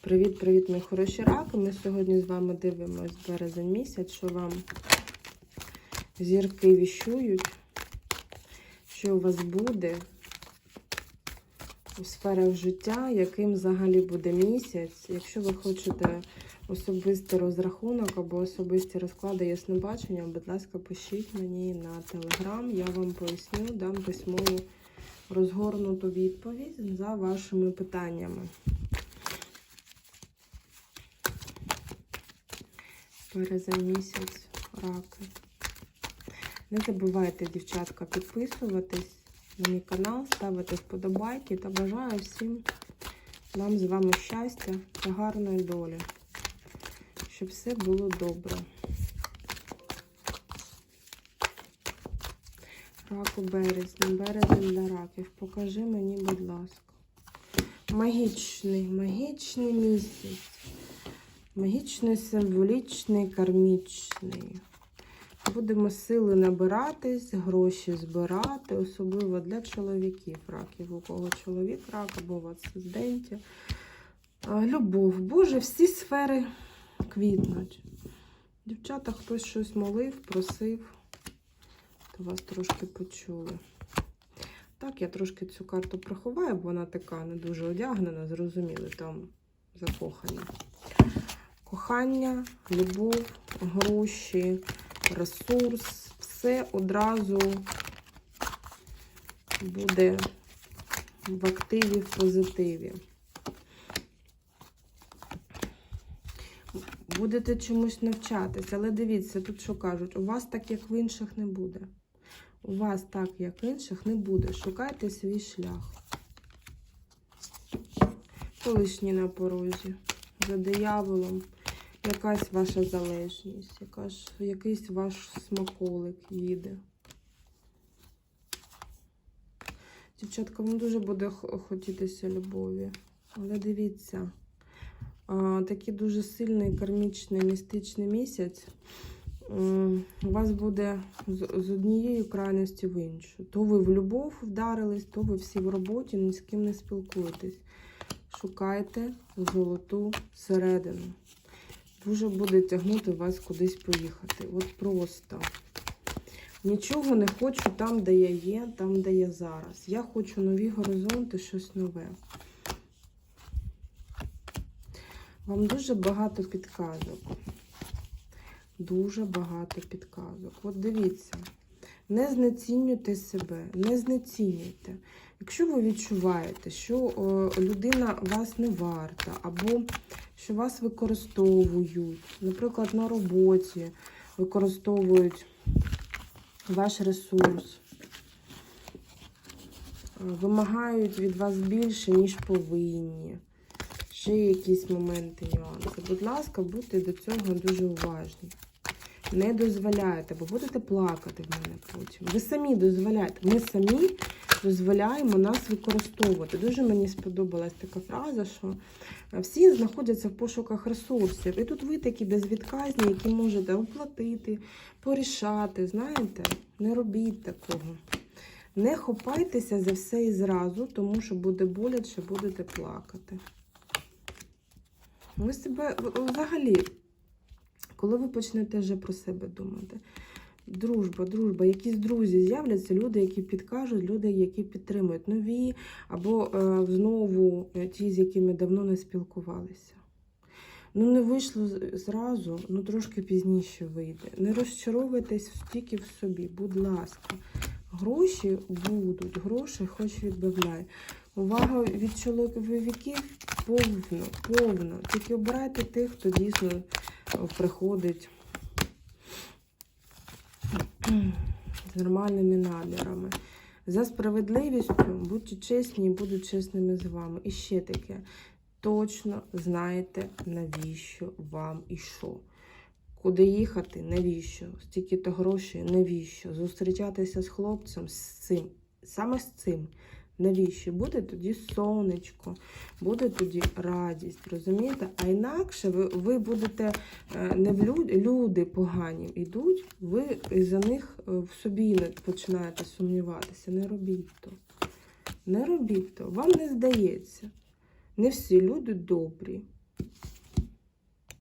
Привіт-привіт, мої хороші раки. Ми сьогодні з вами дивимось березень місяць, що вам зірки віщують, що у вас буде у сферах життя, яким взагалі буде місяць. Якщо ви хочете особистий розрахунок або особисті розклади яснобачення, будь ласка, пишіть мені на телеграм, я вам поясню, дам письмову розгорнуту відповідь за вашими питаннями. Березень місяць, раки. Не забувайте, дівчатка, підписуватись на мій канал, ставити вподобайки та бажаю всім нам з вами щастя та гарної долі, щоб все було добре. Раку березня, березень для раків. Покажи мені, будь ласка. Магічний, магічний місяць. Магічний, символічний, кармічний. Будемо сили набиратись, гроші збирати, особливо для чоловіків раків. У кого чоловік рак або вас асценденті. Любов. Боже, всі сфери квітнуть. Дівчата, хтось щось молив, просив, то вас трошки почули. Так, я трошки цю карту приховаю, бо вона така не дуже одягнена, зрозуміли, там закохані. Кохання, любов, гроші, ресурс, все одразу буде в активі, в позитиві. Будете чомусь навчатись, але дивіться, тут що кажуть, у вас так, як в інших, не буде. У вас так, як в інших, не буде. Шукайте свій шлях. Колишні на порозі. За дияволом якась ваша залежність, якась, якийсь ваш смаколик їде. Дівчатка, вам дуже буде хотітися любові. Але дивіться, такий дуже сильний кармічний містичний місяць. У вас буде з однієї крайності в іншу. То ви в любов вдарились, то ви всі в роботі, ні з ким не спілкуєтесь. Шукайте золоту середину дуже буде тягнути вас кудись поїхати. От просто. Нічого не хочу там, де я є, там, де я зараз. Я хочу нові горизонти, щось нове. Вам дуже багато підказок. Дуже багато підказок. От дивіться, не знецінюйте себе, не знецінюйте. Якщо ви відчуваєте, що людина вас не варта, або що вас використовують, наприклад, на роботі використовують ваш ресурс, е, вимагають від вас більше, ніж повинні. Ще якісь моменти, нюанси. Будь ласка, будьте до цього дуже уважні. Не дозволяйте, бо будете плакати в мене потім. Ви самі дозволяєте. Ми самі дозволяємо нас використовувати. Дуже мені сподобалась така фраза, що всі знаходяться в пошуках ресурсів. І тут ви такі безвідказні, які можете оплатити, порішати. Знаєте, не робіть такого. Не хопайтеся за все і зразу, тому що буде боляче, будете плакати. Ви себе взагалі, коли ви почнете вже про себе думати, дружба, дружба, якісь друзі з'являться, люди, які підкажуть, люди, які підтримують нові, або е, знову е, ті, з якими давно не спілкувалися. Ну, не вийшло зразу, ну трошки пізніше вийде. Не розчаровуйтесь тільки в собі, будь ласка. Гроші будуть, гроші хоч відбавляй. Увага від чоловіків повно, повно. Тільки обирайте тих, хто дійсно е, приходить з нормальними намірами. За справедливістю будьте чесні і будуть чесними з вами. І ще таке. Точно знаєте, навіщо вам і що. Куди їхати, навіщо? Стільки-то грошей, навіщо? Зустрічатися з хлопцем з цим, саме з цим. Навіщо? Буде тоді сонечко, буде тоді радість, розумієте? А інакше ви, ви будете е, не в люд, люди погані йдуть, ви за них е, в собі починаєте сумніватися. Не робіть то. Не робіть то. Вам не здається. Не всі люди добрі.